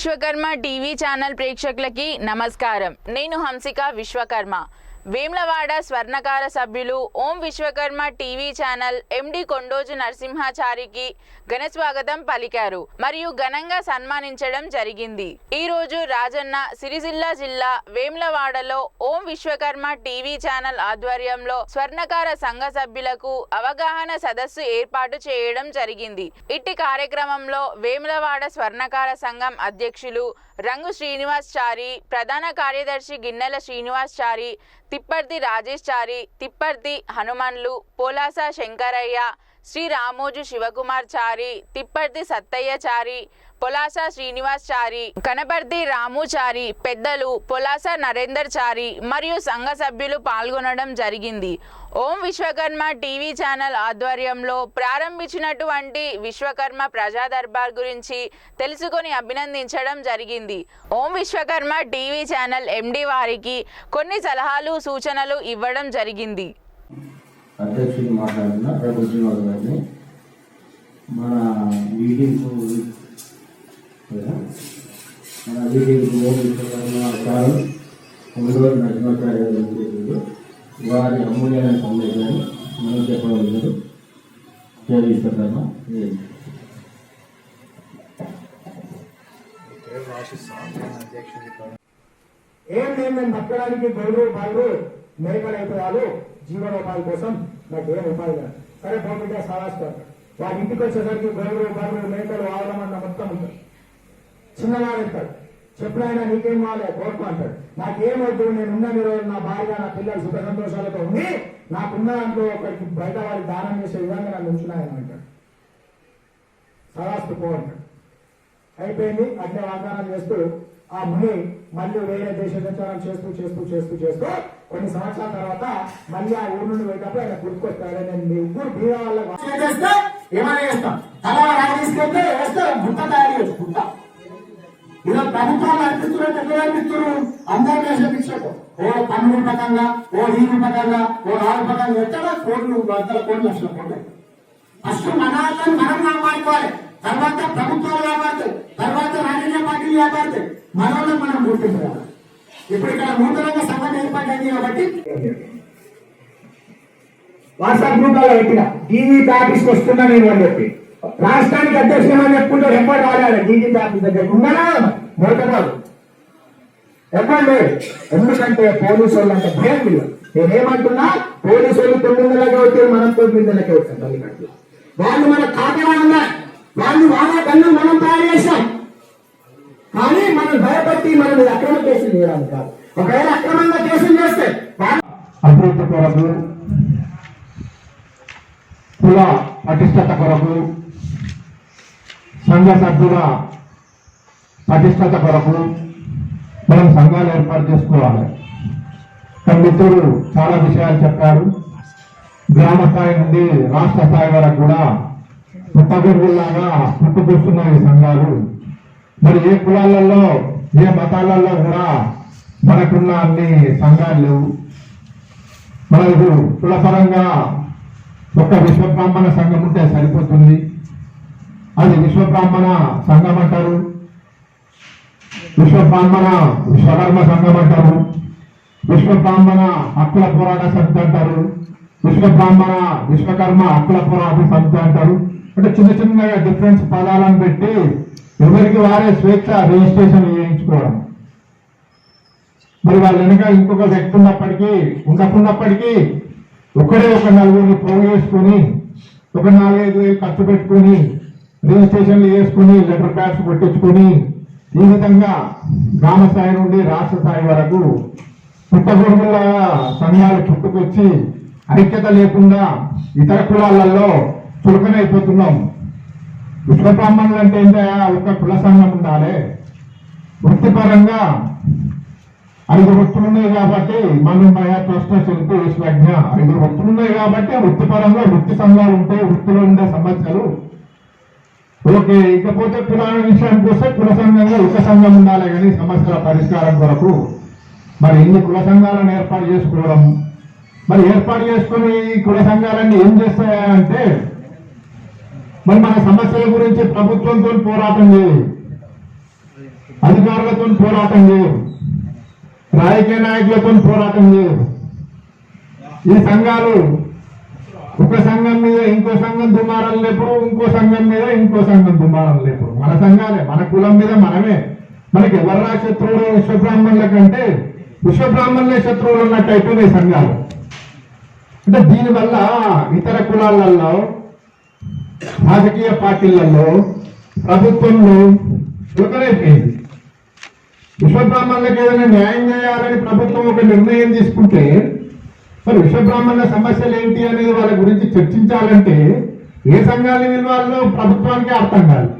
Vishwakarma TV channel ప్రేక్షకులకి నమస్కారం. నేను హంసిక విశ్వకర్మ. వేమ్లవాడ స్వర్ణకార సభ్యులు Om Vishwakarma TV channel MD Kondoju నరసింహాచారికి ఘన స్వాగతం పలికారు. మరియు ఘనంగా సన్మానించడం జరిగింది. ఈ రోజు రాజన్న సిరిసిల్ల జిల్లా వేమ్లవాడలో ఓం విశ్వకర్మ టీవీ ఛానల్ ఆధ్వర్యంలో స్వర్ణకార సంఘ సభ్యులకు అవగాహన సదస్సు ఏర్పాటు చేయడం జరిగింది. ఇట్టి కార్యక్రమంలో వేములవాడ స్వర్ణకార సంఘం అధ్యక్షులు రంగు శ్రీనివాస్ చారి ప్రధాన కార్యదర్శి గిన్నెల శ్రీనివాస్ చారి తిప్పర్తి రాజేష్ చారి తిప్పర్తి హనుమన్లు పోలాస శంకరయ్య శ్రీ రామోజు శివకుమార్ చారి తిప్పర్తి సత్తయ్య చారి పొలాస శ్రీనివాస్ చారి కనపర్తి రాముచారి పెద్దలు పొలాస నరేందర్ చారి మరియు సంఘ సభ్యులు పాల్గొనడం జరిగింది. ఓం విశ్వకర్మ టీవీ ఛానల్ ఆధ్వర్యంలో ప్రారంభించినటువంటి విశ్వకర్మ ప్రజా దర్బార్ గురించి తెలుసుకొని అభినందించడం జరిగింది. Om Vishwakarma TV channel MD వారికి కొన్ని సలహాలు సూచనలు ఇవ్వడం జరిగింది. అధ్యక్షుడు మన మీటింగ్ మన మీటింగ్ సార్ ఉండవల్లి వారి అమూల్యమైన సందేశాన్ని మనం చెప్పగలుగుతారు చేయిస్తున్నాను ఏం లేదు నేను బతకడానికి గొడవలు బాలు మేకలు అయిపోయాలు జీవనోపాధి కోసం నాకు ఏం ఉపాధి కాదు సరే పోతుంటే సాధిస్తారు వాడి ఇంటికి వచ్చేసరికి గొడవలు బర్రెలు మేకలు ఆవడం అన్న మొత్తం ఉంటుంది చిన్నవాడు ఇస్తాడు చెప్పుడైనా నీకేం కావాలి? కోరుకో అంటాడు. నాకేం వద్దు నేను ఉన్న రోజు నా భార్య నా పిల్లలు సుఖ సంతోషాలతో ఉండి నాకున్న దాంట్లో ఒకరికి బయట వారికి దానం చేసే విధంగా నన్ను ఉంచున్నాయని అంటాడు. సరాస్తు పో అంటాడు. అయిపోయింది. అట్లే వాగ్దానం చేస్తూ ఆ ముని మళ్ళీ వేరే దేశ సంచారం చేస్తూ చేస్తూ చేస్తూ చేస్తూ కొన్ని సంవత్సరాల తర్వాత మళ్ళీ ఆ ఊరు నుండి పోయేటప్పుడు ఆయన గుర్తుకొస్తాడు. నేను మీ ఊరు బీద వాళ్ళ చేస్తే ఏమైనా చేస్తాం. తలా తీసుకెళ్తే వేస్తే గుట్ట తయారు చేయొచ్చు గుట్ట ఇలా ప్రభుత్వాలు అనిపిస్తున్నారు ఎట్లా అనిపిస్తున్నారు అందరూ చేసే భిక్షకు ఓ పన్ను రూపకంగా ఓ ఈ రూపకంగా ఓ రావు రూపకంగా ఎక్కడ కోట్లు వందల కోట్లు లక్షల కోట్లు ఫస్ట్ మనాలను మనం కాపాడుకోవాలి. తర్వాత ప్రభుత్వాలు కాపాడుతాయి. తర్వాత రాజకీయ పార్టీలు కాపాడుతాయి. మనల్ని మనం గుర్తించాలి ఇప్పుడు ఇక్కడ నూతనంగా సంఘటన ఏర్పాటైంది కాబట్టి వాట్సాప్ గ్రూప్లో పెట్టిన టీవీ ప్యాకేజ్కి వస్తున్నా నేను అని చెప్పి. రాష్ట్రానికి అధ్యక్షుడు అని చెప్పుకుంటే ఎప్పుడు రాలేదు. డీజీపీ ఆఫీస్ దగ్గర ఉన్నానా మొదటరాదు ఎప్పుడు లేదు ఎందుకంటే పోలీసు వాళ్ళు అంటే భయం లేదు నేనేమంటున్నా? పోలీసు వాళ్ళు తొమ్మిది నెలలకే వచ్చారు మనం తొమ్మిది నెలలకే వచ్చాం తల్లిదండ్రులు వాళ్ళు మన కాపలా ఉన్నారు. వాళ్ళు వాళ్ళ కన్ను మనం తయారు చేశాం. కానీ మనం భయపట్టి మనం అక్రమ కేసులు చేయడానికి కాదు. ఒకవేళ అక్రమంగా కేసులు చేస్తే అభివృద్ధి కొరకు కుల పటిష్టత కొరకు సంఘ సభ్యుల పటిష్టత కొరకు మనం సంఘాలు ఏర్పాటు చేసుకోవాలి. ఇక్కడ మిత్రుడు చాలా విషయాలు చెప్పారు. గ్రామ స్థాయి నుండి రాష్ట్ర స్థాయి వరకు కూడా పుట్టగొడుగులాగా పుట్టుకొస్తున్నాయి సంఘాలు. మరి ఏ కులాలలో ఏ మతాలలో కూడా మనకున్న అన్ని సంఘాలు లేవు. మనకు కులపరంగా ఒక విశ్వబ్రాహ్మణ సంఘం ఉంటే సరిపోతుంది. అది విశ్వబ్రాహ్మణ సంఘం అంటారు. విశ్వబ్రాహ్మణ స్వధర్మ సంఘం అంటారు. విశ్వబ్రాహ్మణ హక్కుల పోరాట సమితి అంటారు. విశ్వబ్రాహ్మణ విశ్వకర్మ హక్కుల పోరాట సమితి అంటారు. అంటే చిన్న చిన్నగా డిఫరెన్స్ పదాలను పెట్టి ఎవరికి వారే స్వేచ్ఛ రిజిస్ట్రేషన్ చేయించుకోవడం. మరి వాళ్ళ వెనక ఇంకొక వ్యక్తి ఉన్నప్పటికీ ఉండకున్నప్పటికీ ఒకడే ఒక నలుగురిని పోగు చేసుకుని ఒక నాలుగైదు వేలు ఖర్చు పెట్టుకుని రిజిస్ట్రేషన్లు వేసుకుని లెటర్ ప్యాడ్స్ కొట్టించుకుని ఈ విధంగా గ్రామ స్థాయి నుండి రాష్ట్ర స్థాయి వరకు పుట్టగొడుగుల సంఘాలు పుట్టుకొచ్చి ఐక్యత లేకుండా ఇతర కులాలలో చులకనైపోతున్నాం. విశ్వబ్రాహ్మణులు అంటే ఏంటయ్యా ఒక కుల సంఘం ఉండాలి. వృత్తిపరంగా ఐదు వృత్తులు ఉన్నాయి కాబట్టి మనోమయ ప్రశ్న శిల్పి విశ్వజ్ఞ ఐదు వృత్తులు ఉన్నాయి కాబట్టి వృత్తిపరంగా వృత్తి సంఘాలు ఉంటాయి వృత్తిలో ఉండే సమస్యలు ఓకే ఇకపోతే కులాల విషయానికి వస్తే కుల సంఘంగా ఒక సంఘం ఉండాలి కానీ సమస్యల పరిష్కారం కొరకు మరి ఇన్ని కుల సంఘాలను ఏర్పాటు చేసుకోవడం? మరి ఏర్పాటు చేసుకుని ఈ కుల సంఘాలన్నీ ఏం చేస్తాయంటే మరి మన సమస్యల గురించి ప్రభుత్వంతో పోరాటం చేయాలి అధికారులతో పోరాటం చేయరు. రాజకీయ నాయకులతో పోరాటం చేయరు. ఈ సంఘాలు ఒక సంఘం మీద ఇంకో సంఘం దుమారం లేపుడు ఇంకో సంఘం మీద ఇంకో సంఘం దుమారం లేపుడు. మన సంఘాలే మన కులం మీద మనమే. మనకి ఎవర్రా శత్రువులు? విశ్వబ్రాహ్మణుల కంటే విశ్వబ్రాహ్మణులే శత్రువులు ఉన్నట్టు అయిపోయినాయి సంఘాలు. అంటే దీనివల్ల ఇతర కులాలలో రాజకీయ పార్టీలలో ప్రభుత్వంలో చులకనైపోయింది. విశ్వబ్రాహ్మణులకు ఏదైనా న్యాయం చేయాలని ప్రభుత్వం ఒక నిర్ణయం తీసుకుంటే మరి విశ్వబ్రాహ్మణుల సమస్యలు ఏంటి అనేది వాళ్ళ గురించి చర్చించాలంటే ఏ సంఘాలు విలువాలో ప్రభుత్వానికి అర్థం కాదు.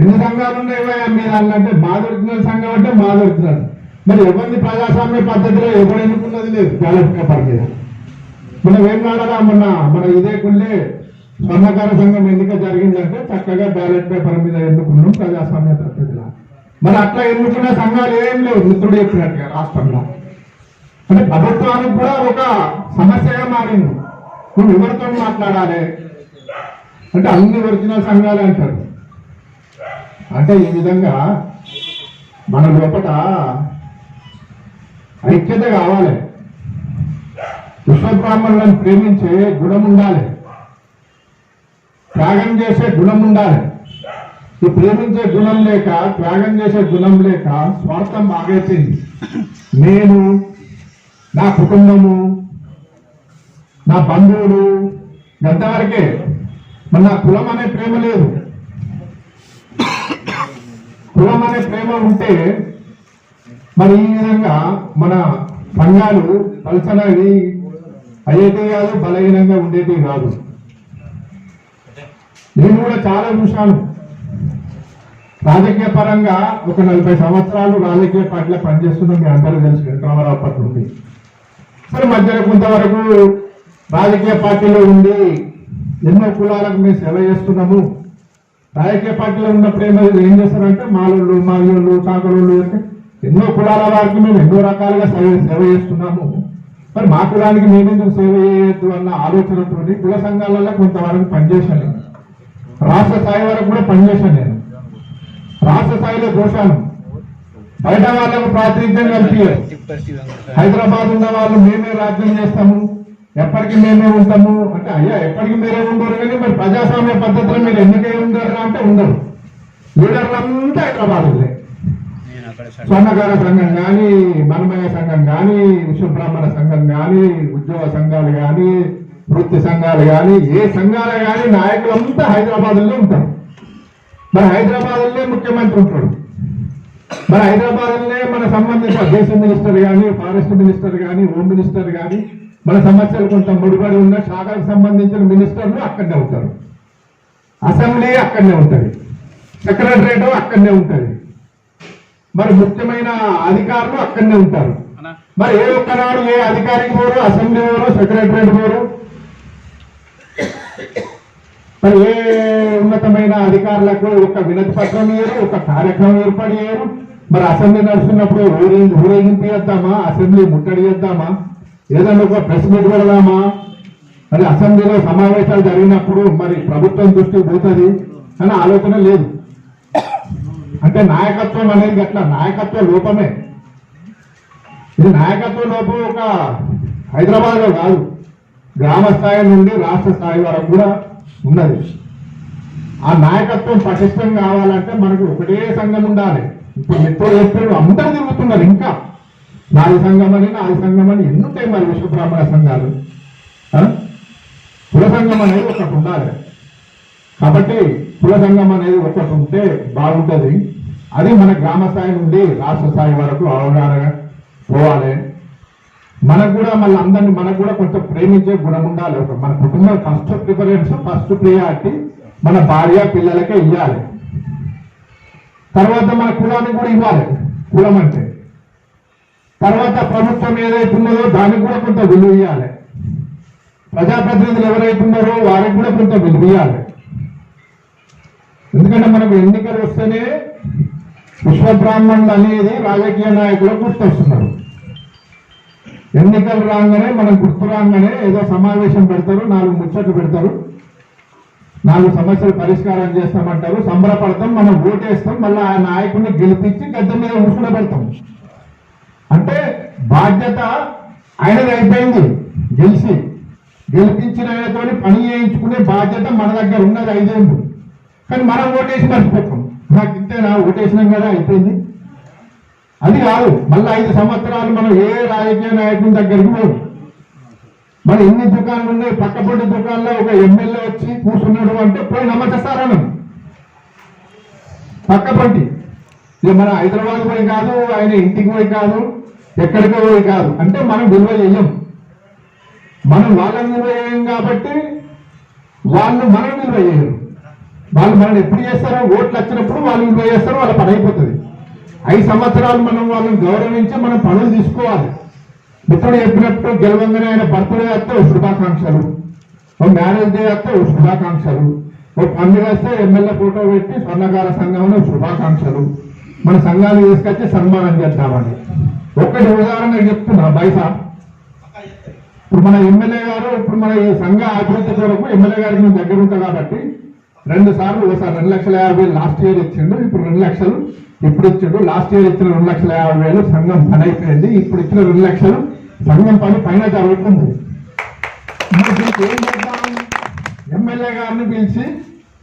ఎన్ని సంఘాలు ఉన్నాయో మీరు అంటే మాది ఒరిజినల్ సంఘం అంటే మాది ఒరిజినల్ మరి ఎవరిని ప్రజాస్వామ్య పద్ధతిలో ఎవరు ఎన్నుకున్నది లేదు. బ్యాలెట్ పేపర్ మీద మనం ఏం నాడగా మొన్న మన ఇదే కుళ్ళే స్వర్ణకార సంఘం ఎన్నిక జరిగిందంటే చక్కగా బ్యాలెట్ పేపర్ మీద ఎన్నుకున్నాం ప్రజాస్వామ్య పద్ధతిలో. మరి అట్లా ఎన్నుకున్న సంఘాలు ఏం లేవు. మిత్రుడు చెప్పినట్టుగా రాష్ట్రంలో. అంటే ప్రభుత్వానికి కూడా ఒక సమస్యగా మారింది. నువ్వు ఎవరితో మాట్లాడాలి? అంటే అన్ని ఒరిజినల్ సంఘాలు అంటారు. అంటే ఈ విధంగా మన లోపల ఐక్యత కావాలి. విశ్వబ్రాహ్మణులను ప్రేమించే గుణం ఉండాలి. త్యాగం చేసే గుణం ఉండాలి. ఈ ప్రేమించే గుణం లేక త్యాగం చేసే గుణం లేక స్వార్థం బాగైపోయింది నేను నా కుటుంబము నా బంధువులు ఎంతవరకే మరి నా కులం అనే ప్రేమ లేదు. కులం అనే ప్రేమ ఉంటే మరి ఈ విధంగా మన సంఘాలు పలసనవి అయ్యేటి కాదు బలహీనంగా ఉండేటి కాదు. నేను కూడా చాలా చూశాను. రాజకీయ పరంగా ఒక నలభై సంవత్సరాలు రాజకీయ పార్టీలో పనిచేస్తున్న మీ అందరూ తెలుసు వెంకటరామారావు పట్ల సరే మధ్యలో కొంతవరకు రాజకీయ పార్టీలో ఉండి ఎన్నో కులాలకు మేము సేవ చేస్తున్నాము. రాజకీయ పార్టీలో ఉన్నప్పుడు ఏమో ఏం చేస్తారంటే మాలోళ్ళు మాయోళ్ళు చాకలోళ్ళు అంటే ఎన్నో కులాల వారికి మేము ఎన్నో రకాలుగా సేవ సేవ చేస్తున్నాము. మరి మా కులానికి మేమెందుకు సేవ చేయొద్దు అన్న ఆలోచనతో కుల సంఘాలలో కొంతవరకు పనిచేశాను నేను. రాష్ట్ర స్థాయి వరకు కూడా పనిచేశాను నేను రాష్ట్ర స్థాయిలో దోషాలు బయట వాళ్ళకు ప్రాతినిధ్యం కల్పించారు హైదరాబాద్ ఉన్న వాళ్ళు మేమే రాజ్యం చేస్తాము. ఎప్పటికీ మేమే ఉంటాము. అంటే అయ్యా ఎప్పటికీ మీరే ఉండరు కానీ మరి ప్రజాస్వామ్య పద్ధతిలో మీరు ఎన్నికై ఉండరు అంటే ఉండరు. లీడర్లంతా హైదరాబాద్ స్వర్ణకార సంఘం కానీ మనమయ సంఘం కానీ విశ్వబ్రాహ్మణ సంఘం కానీ ఉద్యోగ సంఘాలు కానీ వృత్తి సంఘాలు కానీ ఏ సంఘాలు కానీ నాయకులంతా హైదరాబాద్లో ఉంటారు. మరి హైదరాబాద్లో ముఖ్యమంత్రి ఉంటాడు. మరి హైదరాబాద్లోనే మన సంబంధిత దేశ మినిస్టర్ కానీ ఫారెస్ట్ మినిస్టర్ కానీ హోమ్ మినిస్టర్ కానీ మన సమస్యలు కొంత ముడిపడి ఉన్న శాఖలకు సంబంధించిన మినిస్టర్లు అక్కడనే ఉంటారు. అసెంబ్లీ అక్కడనే ఉంటుంది. సెక్రటరేట్ అక్కడనే ఉంటుంది. మరి ముఖ్యమైన అధికారులు అక్కడనే ఉంటారు. మరి ఏ ఒక్కనాడు ఏ అధికారికి పోరు అసెంబ్లీ పోరు సెక్రటరేట్ పోరు మరి ఏ ఉన్నతమైన అధికారులకు ఒక వినతి పత్రం వేయరు ఒక కార్యక్రమం ఏర్పాటు చేయరు మరి అసెంబ్లీ నడుస్తున్నప్పుడు ఊరే ఊరేగింపు చేద్దామా అసెంబ్లీ ముట్టడి చేద్దామా ఏదైనా ఒక ప్రెస్ మీట్ పెడదామా? మరి అసెంబ్లీలో సమావేశాలు జరిగినప్పుడు మరి ప్రభుత్వం దృష్టికి పోతుంది అని ఆలోచన లేదు. అంటే నాయకత్వం అనేది అట్లా నాయకత్వ లోపమే. ఇది నాయకత్వ లోపం ఒక హైదరాబాద్లో కాదు. గ్రామ స్థాయి నుండి రాష్ట్ర స్థాయి వరకు కూడా ఉన్నది. ఆ నాయకత్వం పటిష్టం కావాలంటే మనకు ఒకటే సంఘం ఉండాలి. ఇప్పుడు ఎక్కువ చెప్పారు అందరూ తిరుగుతున్నారు ఇంకా. నాది సంఘం అని నాది సంఘం అని ఎన్నుంటాయి మరి మరి విశ్వబ్రాహ్మణ సంఘాలు? కుల సంఘం అనేది ఒకటి ఉండాలి. కాబట్టి కుల సంఘం అనేది ఒకటి ఉంటే బాగుంటుంది. అది మన గ్రామ స్థాయి నుండి రాష్ట్ర స్థాయి వరకు అవగాహన పోవాలి. మనకు కూడా మళ్ళీ అందరిని మనకు కూడా కొంచెం ప్రేమించే గుణం ఉండాలి. ఒక మన కుటుంబం ఫస్ట్ ప్రిఫరెన్స్ ఫస్ట్ ప్రియారిటీ మన భార్య పిల్లలకే ఇవ్వాలి తర్వాత మన కులానికి కూడా ఇవ్వాలి. కులం అంటే. తర్వాత ప్రభుత్వం ఏదైతే ఉన్నదో దానికి కూడా కొంత విలువ ఇవ్వాలి ప్రజాప్రతినిధులు ఎవరైతున్నారో వారికి కూడా కొంత విలువ ఇవ్వాలి ఎందుకంటే మనకు ఎన్నికలు వస్తేనే విశ్వబ్రాహ్మణులు అనేది రాజకీయ నాయకులు గుర్తొస్తున్నారు. ఎన్నికలు రాగానే మనం గుర్తు రాగానే ఏదో సమావేశం పెడతారు నాలుగు ముచ్చట్లు పెడతారు. నాలుగు సమస్యలు పరిష్కారం చేస్తామంటారు. సంబరపడతాం మనం ఓటేస్తాం మళ్ళీ ఆ నాయకుడిని గెలిపించి గద్దె మీద కూర్చుని పెడతాం. అంటే బాధ్యత ఆయనది అయిపోయింది గెలిచి. గెలిపించిన ఆయనతో పని చేయించుకునే బాధ్యత మన దగ్గర ఉన్నది ఐదేళ్ళు. కానీ మనం ఓటేసి మర్చిపోతాం. నాకు ఇంతేనా? ఓటేసినాం కదా అయిపోయింది. అది కాదు. మళ్ళీ ఐదు సంవత్సరాలు మనం ఏ రాజకీయ నాయకుని దగ్గరికి పోదు. మరి ఎన్ని దుకాణాలు ఉన్నాయి? పక్కపొంటి దుకాణంలో ఒక ఎమ్మెల్యే వచ్చి కూర్చున్నాడు అంటే పోయి నమ్మకస్తారాను పక్కపొంటి ఇది మన హైదరాబాద్ పోయి కాదు ఆయన ఇంటికి పోయి కాదు ఎక్కడికో పోయి కాదు. అంటే మనం విలువ చేయం మనం వాళ్ళని విలువ చేయం కాబట్టి వాళ్ళు మనం విలువ చేయరు వాళ్ళు మనం ఎప్పుడు చేస్తారో ఓట్లు వచ్చినప్పుడు వాళ్ళు విలువ చేస్తారు వాళ్ళ పని అయిపోతుంది. ఐదు సంవత్సరాలు మనం వాళ్ళని గౌరవించి మనం పనులు తీసుకోవాలి. ఇప్పుడు చెప్పినట్టు గెలవంగానే ఆయన బర్త్డే వస్తే శుభాకాంక్షలు. ఓ మ్యారేజ్ డే వస్తే శుభాకాంక్షలు. ఓ పండుగ వస్తే ఎమ్మెల్యే ఫోటో పెట్టి స్వర్ణకార సంఘంలో శుభాకాంక్షలు. మన సంఘాన్ని తీసుకొచ్చి సన్మానం చేద్దామని. ఒక్కటి ఉదాహరణ చెప్తున్నా బయట ఇప్పుడు మన ఎమ్మెల్యే గారు ఇప్పుడు మన ఈ సంఘ అభివృద్ధి కొరకు ఎమ్మెల్యే గారికి మేము దగ్గర ఉంటాం కాబట్టి రెండు సార్లు ఒకసారి రెండు లక్షల యాభై లాస్ట్ ఇయర్ ఇచ్చిండు ఇప్పుడు రెండు లక్షలు ఇప్పుడు ఇచ్చాడు లాస్ట్ ఇయర్ ఇచ్చిన రెండు లక్షల యాభై వేలు సంఘం పని అయిపోయింది ఇప్పుడు ఇచ్చిన రెండు లక్షలు సంఘం పని పైన జరుగుతుంది ఎమ్మెల్యే గారిని పిలిచి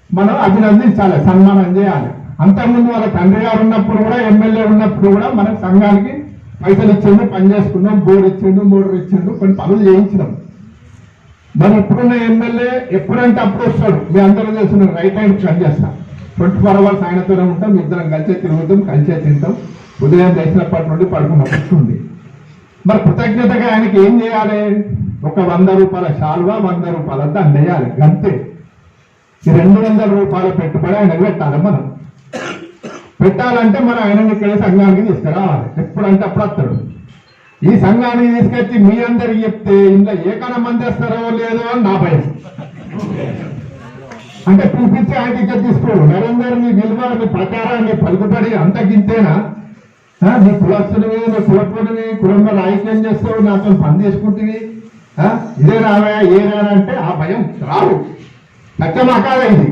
మనం అభినందించాలి సన్మానం చేయాలి. అంతకుముందు వాళ్ళ తండ్రి గారు ఉన్నప్పుడు కూడా ఎమ్మెల్యే ఉన్నప్పుడు కూడా మన సంఘానికి పైసలు ఇచ్చిండు పని చేసుకున్నాం బోర్డు ఇచ్చిండు మోటర్ ఇచ్చిండు కొన్ని పనులు చేయించినాం. మరి ఇప్పుడున్న ఎమ్మెల్యే ఎప్పుడంటే అప్పుడు వస్తాడు. మీ అందరూ చేస్తున్నారు రైట్ హ్యాండ్ పని చేస్తాం. ట్వంటీ ఫోర్ అవర్స్ ఆయనతోనే ఉంటాం ఇద్దరం కలిసే తిరుగుతాం కలిసే తింటాం. ఉదయం లేచినప్పటి నుండి పడుకున్నప్పుడు నుండి మరి కృతజ్ఞతగా ఆయనకి ఏం చేయాలి? ఒక వంద రూపాయల శాలువా వంద రూపాయల దాన్ని అంతే. ఈ రెండు వందల రూపాయల పెట్టుబడి ఆయనకు పెట్టాలి మనం. పెట్టాలంటే మనం ఆయనని ఇక్కడే సంఘానికి తీసుకురావాలి. ఎప్పుడంటే అప్పుడు వస్తాడు. ఈ సంఘానికి తీసుకొచ్చి మీ అందరికి చెప్తే ఇంట్లో ఏ కణ మంది వస్తారో లేదో అని నా భయం. అంటే పిలిపించి ఆయన తీసుకో. తీసుకోడు నరేందర్ మీ విలువ ప్రకారం మీ పలుకుబడి అంత గింతేనా? నీ కులస్తునివి నీ కులపుడివి కులంలో రాజకీయం చేస్తావు? నాతో పని చేసుకుంటుంది ఇదే రావా ఏ రారా అంటే ఆ భయం రాడు సత్యమాకాల ఇది.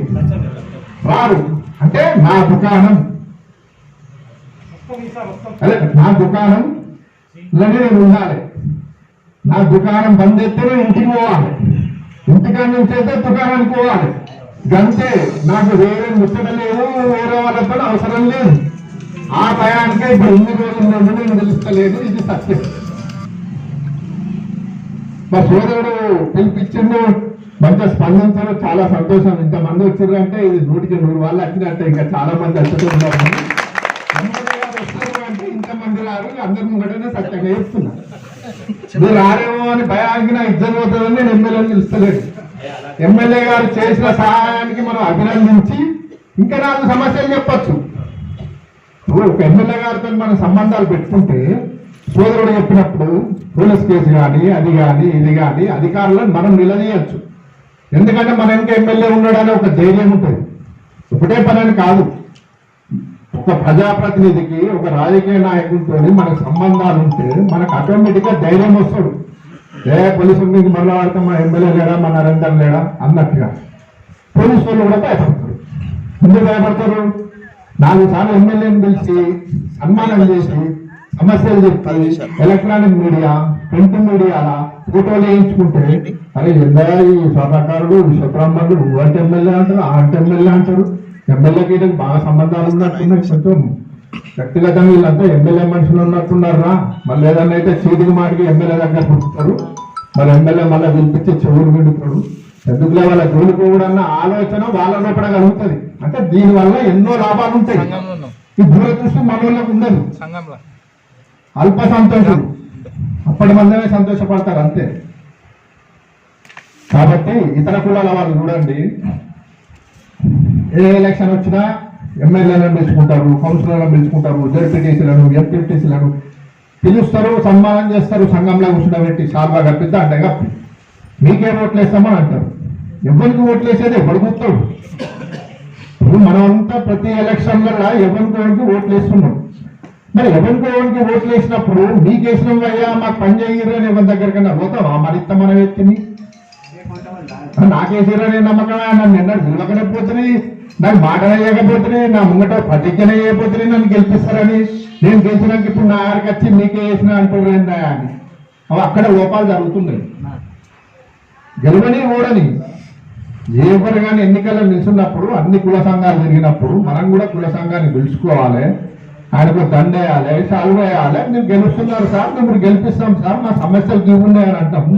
రాదు. అంటే నా దుకాణం. అదే నా దుకాణం. లోనే నేను ఉండాలి. నా దుకాణం బంద్ చేస్తేనే ఇంటికి పోవాలి. ఇంటికాడ నుంచి అయితే దుకాణానికి పోవాలి. గంటే నాకు వేరే ముచ్చట లేదు వేరే వాళ్ళతో అవసరం లేదు. ఆ భయానికే ఇప్పుడు ఇన్ని రోజులు నేను తెలుస్తలేదు ఇది సత్యం. మా సోదరుడు పిలిపించిండు మంచిగా స్పందించారు చాలా సంతోషం. ఇంతమంది వచ్చారు అంటే ఇది నూటికి నూరు వాళ్ళు వచ్చినట్టే ఇంకా చాలా మంది వచ్చుతూ అంటే ఇంతమంది రారు అందరి ముంగటనే సత్యంగా చెప్తున్నా. మీరు రారేమో అని భయానికి నా ఇద్దరు పోతుందని నేను ఎమ్మెల్యే నిలుస్తలేదు ఎమ్మెల్యే గారు చేసిన సహాయానికి మనం అభినందించి ఇంకా నాలుగు సమస్యలు చెప్పచ్చు. ఒక ఎమ్మెల్యే గారితో మనం సంబంధాలు పెట్టుకుంటే సోదరుడు చెప్పినప్పుడు పోలీస్ కేసు కానీ అది కానీ ఇది కానీ అధికారులను మనం నిలదీయచ్చు. ఎందుకంటే మన ఇంకా ఎమ్మెల్యే ఉన్నాడని ఒక ధైర్యం ఉంటుంది. ఒకటే పనని కాదు. ఒక ప్రజాప్రతినిధికి ఒక రాజకీయ నాయకుడితో మనకు సంబంధాలు ఉంటే మనకు ఆటోమేటిక్గా ధైర్యం వస్తాడు ఏ పోలీసు మీకు మళ్ళీ వాడితే మన ఎమ్మెల్యే లేడా? మన నరేందర్ లేడా? అన్నట్టుగా. పోలీసు వాళ్ళు కూడా భయపడతారు. ఎందుకు భయపడతారు? నాలుగు సార్లు ఎమ్మెల్యేని పిలిచి సన్మానం చేసి సమస్యలు చెప్పి ఎలక్ట్రానిక్ మీడియా ప్రింట్ మీడియా ఫోటోలు వేయించుకుంటే అరే ఎందా ఈ స్వర్ణకారుడు విశ్వబ్రాహ్మణుడు అంటే ఎమ్మెల్యే అంటారు ఆ అంటే ఎమ్మెల్యే అంటారు ఎమ్మెల్యేకి బాగా సంబంధాలు ఉన్నట్టున్నాయి కొంచెం. వ్యక్తిగతంగా వీళ్ళంతా ఎమ్మెల్యే మనుషులు ఉన్నట్టున్నారా మళ్ళీ ఏదన్నా అయితే చీటికి మాటికి ఎమ్మెల్యే దగ్గర పుట్టుతారు మరి ఎమ్మెల్యే మళ్ళీ పిలిపించి చెవులు విండుతాడు. ఎందుకులే వాళ్ళ జోలికి కూడా ఆలోచన వాళ్ళ లోపల కలుగుతుంది. అంటే దీని వల్ల ఎన్నో లాభాలు ఉంటాయి. ఈ దూరదృష్టి మన వాళ్ళకు ఉండదు. అల్ప సంతోషం అప్పటి మందమే సంతోషపడతారు అంతే. కాబట్టి ఇతర కులాల వాళ్ళు చూడండి. ఏ ఎలక్షన్ వచ్చినా ఎమ్మెల్యేలను పిలుచుకుంటారు కౌన్సిలర్లను పిలుచుకుంటారు జడ్పీటీసీలను ఎంపీటీసీలను పిలుస్తారు సన్మానం చేస్తారు సంఘంలో కూర్చుండబెట్టి సాల్వా కప్పిద్దా అంటే కప్పి. మీకే ఓట్లేస్తామని అంటారు. ఎవరికి ఓట్లేసేది? ఎవరు గుర్తాడు ఇప్పుడు మనమంతా ప్రతి ఎలక్షన్లలో ఎవరికి ఎవరికి ఓట్లేస్తున్నాం. మరి ఎవరికి ఎవరికి ఓట్లు వేసినప్పుడు అయ్యా మాకు పని చేయరు అని ఎవరి దగ్గరికన్నా పోతావా? మరింత మనం ఎత్తిని వ్యక్తిని నేను నమ్మకమే నన్ను నిన్న పిలవకనే నాకు మాట వేయకపోతున్నాయి నా ముంగట ప్రతిజ్ఞ వేయకపోతున్నాయి నన్ను గెలిపిస్తారని. నేను గెలిచినాక ఇప్పుడు నా ఆడికి వచ్చి మీకే వేసిన అంటున్నాయిందా అని. అవి అక్కడ లోపాలు జరుగుతున్నాయి గెలవని ఓడని. ఏ ఎవరు కానీ ఎన్నికల్లో నిల్చున్నప్పుడు అన్ని కుల సంఘాలు జరిగినప్పుడు మనం కూడా కుల సంఘాన్ని పిలుచుకోవాలి. ఆయనకు దండేయాలి సాల్వ్ వేయాలి. మీరు గెలుస్తున్నారు సార్ మేము గెలిపిస్తాం సార్ మా సమస్యలు తీరున్నాయని అంటాం అంటాము.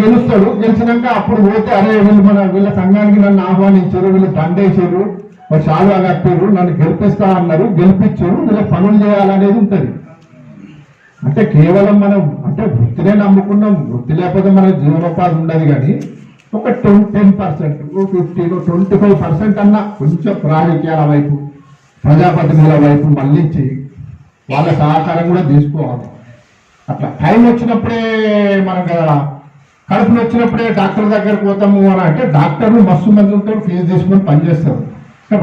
గెలుస్తాడు. గెలిచినాక అప్పుడు పోతే అరే వీళ్ళు మన వీళ్ళ సంఘానికి నన్ను ఆహ్వానించారు వీళ్ళు దండేశారు వాళ్ళు సాల్వా కట్టారు నన్ను గెలిపిస్తా అన్నారు గెలిపించారు వీళ్ళ పనులు చేయాలనేది ఉంటుంది. అంటే కేవలం మనం అంటే వృత్తినే నమ్ముకున్నాం వృత్తి లేకపోతే మన జీవనోపాధి ఉండదు కానీ ఒక ten ten percent fifteen twenty five percent అన్న కొంచెం రాజకీయాల వైపు ప్రజాప్రతినిధుల వైపు మళ్ళించి వాళ్ళ సహకారం కూడా తీసుకోవాలి. అట్లా టైం వచ్చినప్పుడే మనకు కడుపు వచ్చినప్పుడే డాక్టర్ దగ్గరకు పోతాము అని అంటే డాక్టర్లు మస్తు మంది ఉంటారు ఫీజు చేసుకొని పనిచేస్తారు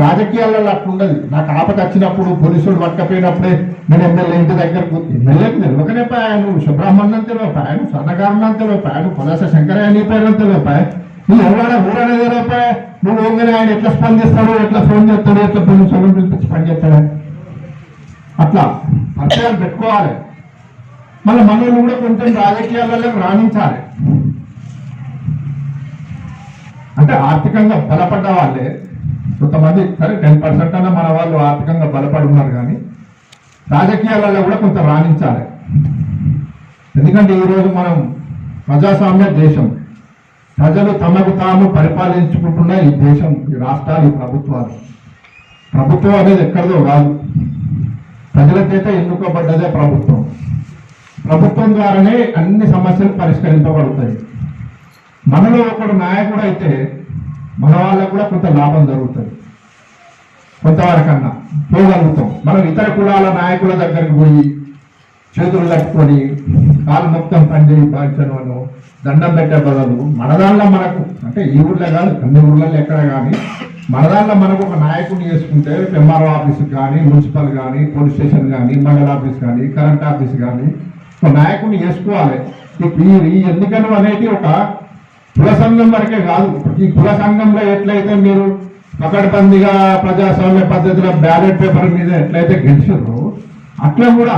రాజకీయాలలో అట్లుండదు నాకు ఆపద వచ్చినప్పుడు పోలీసులు పట్టకపోయినప్పుడే నేను ఎమ్మెల్యే ఇంటి దగ్గరకు ఎమ్మెల్యేకి తెలియకనే పాయాను సుబ్రహ్మణ్యం తెలియపాయను సన్నకారణం తెలియపాయను పొలస శంకరయ్య నీ పేరు తెలియపాయ నువ్వు ఎవరైనా ఊరనే తెలియపాయ నువ్వు ఓంగనే ఆయన ఎట్లా స్పందిస్తాడు ఎట్లా ఫోన్ చేస్తాడు ఎట్లా పోలీసులను పిలిపించి పని చేస్తాడు? అట్లా పరిచయాలు పెట్టుకోవాలి. మళ్ళీ మనల్ని కూడా కొంచెం రాజకీయాలలో రాణించాలి. అంటే ఆర్థికంగా బలపడ్డ వాళ్ళే. కొంతమంది సరే టెన్ పర్సెంట్ అన్న మన వాళ్ళు ఆర్థికంగా బలపడి ఉన్నారు కానీ రాజకీయాలలో కూడా కొంత రాణించాలి. ఎందుకంటే ఈరోజు మనం ప్రజాస్వామ్య దేశం. ప్రజలు తమకు తాము పరిపాలించుకుంటున్న ఈ దేశం ఈ రాష్ట్రాలు ఈ ప్రభుత్వాలు. ప్రభుత్వం అనేది ఎక్కడిదో కాదు. ప్రజల చేత ఎన్నుకోబడ్డదే ప్రభుత్వం. ప్రభుత్వం ద్వారానే అన్ని సమస్యలు పరిష్కరించబడతాయి మనలో ఒకడు నాయకుడు అయితే మన వాళ్ళకు కూడా కొంత లాభం జరుగుతుంది. కొంతవరకన్నా పోగలుగుతాం. మనం ఇతర కులాల నాయకుల దగ్గరికి పోయి చేతులు కట్టుకొని కాలు మొత్తం పండి బాధ్యతను దండం పెట్టే బదులు మన దానిలో మనకు అంటే ఈ ఊళ్ళో కాదు అన్ని ఊళ్ళలో ఎక్కడ కానీ మన దానిలో మనకు ఒక నాయకుడిని చేసుకుంటే ఎంఆర్ఓ ఆఫీస్ కానీ మున్సిపల్ కానీ పోలీస్ స్టేషన్ కానీ మండల ఆఫీస్ కానీ కరెంట్ ఆఫీస్ కానీ ఒక నాయకుడిని చేసుకోవాలి. ఈ ఎన్నికలు అనేది ఒక కుల సంఘం వరకే కాదు. ఈ కుల సంఘంలో ఎట్లయితే మీరు పకడ్బందీగా ప్రజాస్వామ్య పద్ధతిలో బ్యాలెట్ పేపర్ మీద ఎట్లయితే గెలిచారు అట్లా కూడా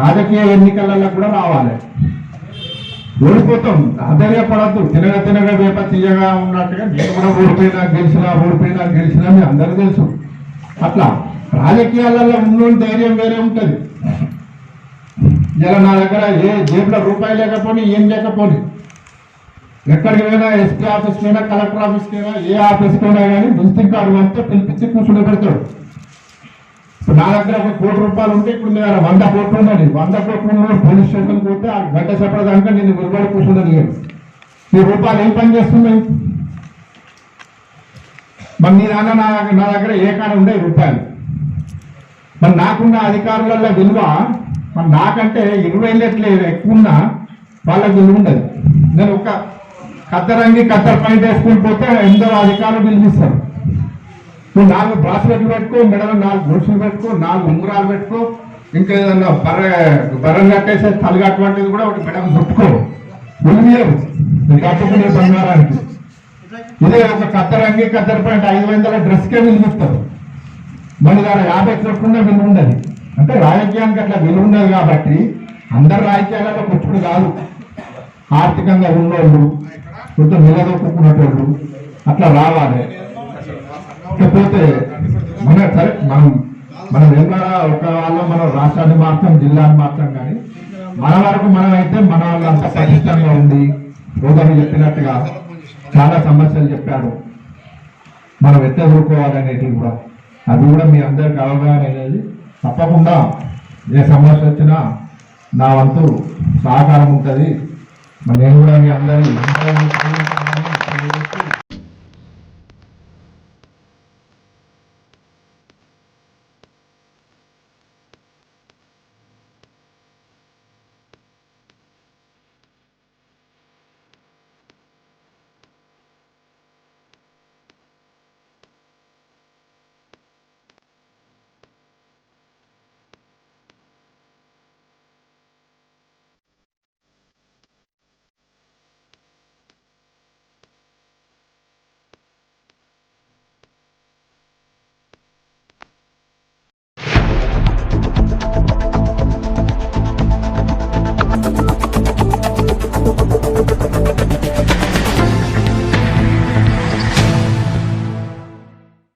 రాజకీయ ఎన్నికలలో కూడా రావాలి. ఓడిపోతాం. ఆశ్చర్యపడద్దు. తినగ తినగ వేప తీయగా ఉన్నట్టుగా నేను కూడా ఓడిపోయినా గెలిచినా ఓడిపోయినా గెలిచినా మీ అందరూ తెలుసు. అట్లా రాజకీయాలలో ఉన్న ధైర్యం వేరే ఉంటుంది. ఇలా నా దగ్గర ఏ జేబులో రూపాయి లేకపోని ఏం లేకపోని ఎక్కడికి పోయినా ఎస్పీ ఆఫీస్కి అయినా కలెక్టర్ ఆఫీస్కి అయినా ఏ ఆఫీస్కి అయినా కానీ విజిటింగ్ కార్డు అంతా పిలిపించి కూర్చుని పెడతాడు ఇప్పుడు నా దగ్గర ఒక కోటి రూపాయలు ఉంటే ఇప్పుడు మీద వంద కోట్లు ఉన్నది వంద కోట్లు ఉన్న పోలీస్ స్టేషన్ పోతే ఆ గంట చెప్పడానికి నేను విలువడి కూర్చున్నది లేదు ఈ రూపాయలు ఏం పని చేస్తున్నాయి? మరి నీ నాన్న నా నా దగ్గర ఏ కాడ ఉండే రూపాయలు? మరి నాకున్న అధికారులలో విలువ మరి నాకంటే ఇరవై లెట్లు ఎక్కువ ఉన్నా వాళ్ళకి విలువ ఉండదు. నేను ఒక కత్తరంగి కత్తర్ పాయింట్ వేసుకుని పోతే ఎందరో అధికారులు పిలిపిస్తారు నువ్వు నాలుగు బ్రాస్లెట్లు పెట్టుకో మెడలో నాలుగు గొలుసులు పెట్టుకో నాలుగు ఉంగరాలు పెట్టుకో ఇంకా ఏదన్నా బర్ర బర్రం కట్టేసే తలగటువంటిది కూడా ఒకటి మెడకు చుట్టుకో. ఉలియరు కట్టుకునే బంగారానికి. ఇదే ఒక కత్తరంగి కత్తర్ పాయింట్ ఐదు వందల డ్రెస్కే విలువిస్తారు మళ్ళీ దాని యాభై చెప్పుకున్న విలువ ఉండదు అంటే రాజకీయానికి అట్లా విలువ ఉండదు కాబట్టి అందరు రాజకీయాలలో కూర్చుడు కాదు. ఆర్థికంగా ఉన్నోళ్ళు కొంచెం నిలదొక్కున్నటోళ్ళు అట్లా రావాలి. ఇకపోతే మన సరే మనం మనం ఏమన్నా ఒక వాళ్ళ మన రాష్ట్రాన్ని మాత్రం జిల్లాని మాత్రం కానీ మన వరకు మనం అయితే మన అంత పటిష్టంగా ఉంది గోదావరి చెప్పినట్టుగా చాలా సమస్యలు చెప్పారు. మనం ఎట్లా కూడా. అది కూడా మీ అందరికి అవగాహన అనేది తప్పకుండా ఏ సమస్య వచ్చినా నా వంతు సహకారం ఉంటుంది. మరి నేను కూడా మీ అందరినీ